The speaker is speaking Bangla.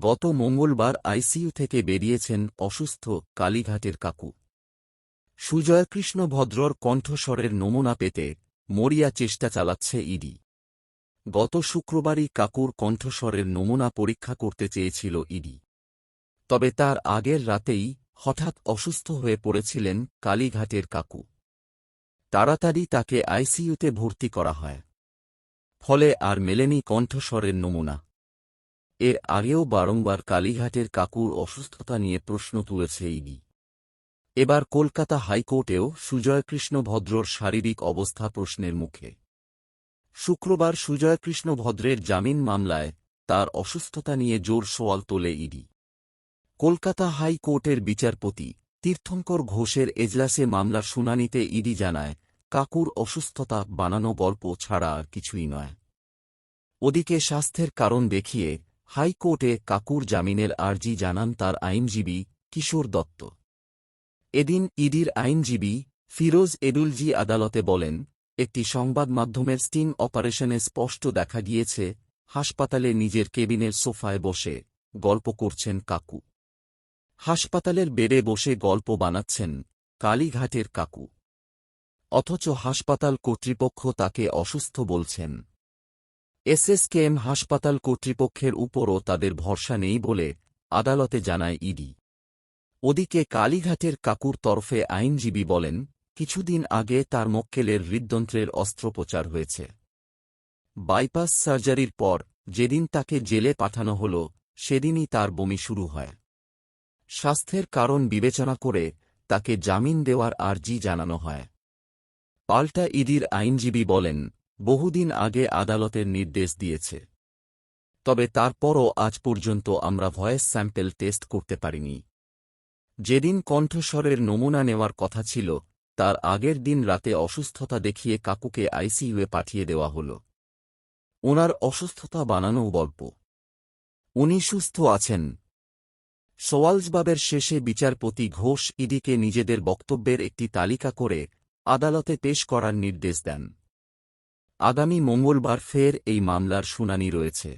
গত মঙ্গলবার আইসিইউ থেকে বেরিয়েছেন অসুস্থ কালীঘাটের কাকু। সুজয়কৃষ্ণ ভদ্রর কণ্ঠস্বরের নমুনা পেতে মরিয়া চেষ্টা চালাচ্ছে ইডি। গত শুক্রবারই কাকুর কণ্ঠস্বরের নমুনা পরীক্ষা করতে চেয়েছিল ইডি। তবে তার আগের রাতেই হঠাৎ অসুস্থ হয়ে পড়েছিলেন কালীঘাটের কাকু। তাড়াতাড়ি তাকে আইসিইউতে ভর্তি করা হয়। ফলে আর মেলেনি কণ্ঠস্বরের নমুনা। এর আগেও বারংবার কালীঘাটের কাকুর অসুস্থতা নিয়ে প্রশ্ন তুলেছে ইডি। এবার কলকাতা হাইকোর্টেও সুজয়কৃষ্ণ ভদ্রর শারীরিক অবস্থা প্রশ্নের মুখে। শুক্রবার সুজয়কৃষ্ণ ভদ্রের জামিন মামলায় তার অসুস্থতা নিয়ে জোর সোয়াল তোলে ইডি। কলকাতা হাইকোর্টের বিচারপতি তীর্থঙ্কর ঘোষের এজলাসে মামলার শুনানিতে ইডি জানায়, কাকুর অসুস্থতা বানানো গল্প ছাড়া আর কিছুই নয়। ওদিকে স্বাস্থ্যের কারণ দেখিয়ে হাইকোর্টে কাকুর জামিনের আর্জি জানান তার আইনজীবী কিশোর দত্ত। এদিন ইডির আইনজীবী ফিরোজ এডুলজি আদালতে বলেন, একটি সংবাদ মাধ্যমের স্টিং অপারেশনে স্পষ্ট দেখা গিয়েছে, হাসপাতালে নিজের কেবিনের সোফায় বসে গল্প করছেন কাকু। হাসপাতালের বেডে বসে গল্প বানাচ্ছেন কালীঘাটের কাকু। অথচ হাসপাতাল কর্তৃপক্ষ তাকে অসুস্থ বলছেন। এসএসকেএম হাসপাতাল কর্তৃপক্ষের উপরও তাদের ভরসা নেই বলে আদালতে জানায় ইডি। ওদিকে কালীঘাটের কাকুর তরফে আইনজীবী বলেন, কিছুদিন আগে তার মক্কেলের হৃদযন্ত্রের অস্ত্রোপচার হয়েছে। বাইপাস সার্জারির পর যেদিন তাকে জেলে পাঠানো হল, সেদিনই তার বমি শুরু হয়। স্বাস্থ্যের কারণ বিবেচনা করে তাকে জামিন দেওয়ার আর্জি জানানো হয়। পাল্টা ইডির আইনজীবী বলেন বহুদিন আগে আদালতের নির্দেশ দিয়েছে। তবে তারপরও আজ পর্যন্ত আমরা ভয়েস স্যাম্পেল টেস্ট করতে পারিনি। যেদিন কণ্ঠস্বরের নমুনা নেওয়ার কথা ছিল, তার আগের দিন রাতে অসুস্থতা দেখিয়ে কাকুকে আইসিইউয়ে পাঠিয়ে দেওয়া হল। ওনার অসুস্থতা বানানো গল্প। উনি সুস্থ আছেন। সোয়ালজবাবের শেষে বিচারপতি ঘোষ ইডিকে নিজেদের বক্তব্যের একটি তালিকা করে আদালতে পেশ করার নির্দেশ দেন। আগামী মঙ্গলবার ফের এই মামলার শুনানি রয়েছে।